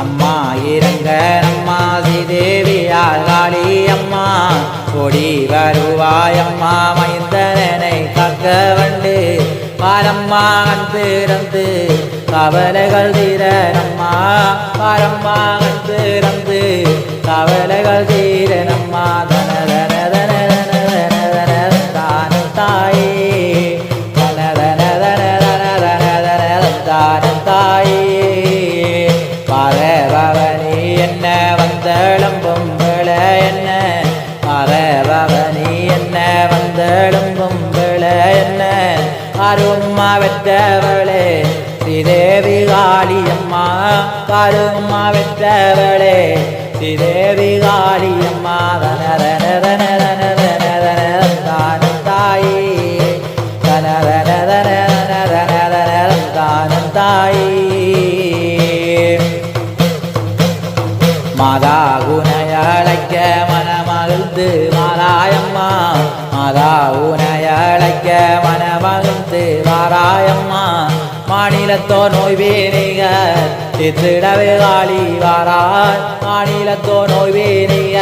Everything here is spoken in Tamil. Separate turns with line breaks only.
அம்மா இறங்க அம்மா ஸ்ரீதேவியார் காளி அம்மா கொடி வருவாய் அம்மா மைந்தனனை காக்க வண்டு பாரம்மா கண் திறந்து கவலைகள் தீரனம்மா பாரம்மா கண் திறந்து கவலைகள் தீரனம்மா தன தாயே தன தன தன தன தன தன தானம் தாயே பரபவனி என்ன வந்தளம்பும் வேளை என்ன பரபவனி என்ன வந்தளம்பும் வேளை என்ன அரும்மா வெற்றவளே ஸ்ரீதேவி காளியம்மா கரும்மா வெற்றவளே ஸ்ரீதேவி காளியம்மா தன தன தன தானம் தாயே மாதா உனையழைக்க மனமகிழ்ந்து மாராயம்மா. மாதா உனையழைக்க மனமகிழ்ந்து வாராயம்மா மாநிலத்தோ நோய் வேணிக சித்திடவே காளி வாராய் மாநிலத்தோ நோய் வேணிக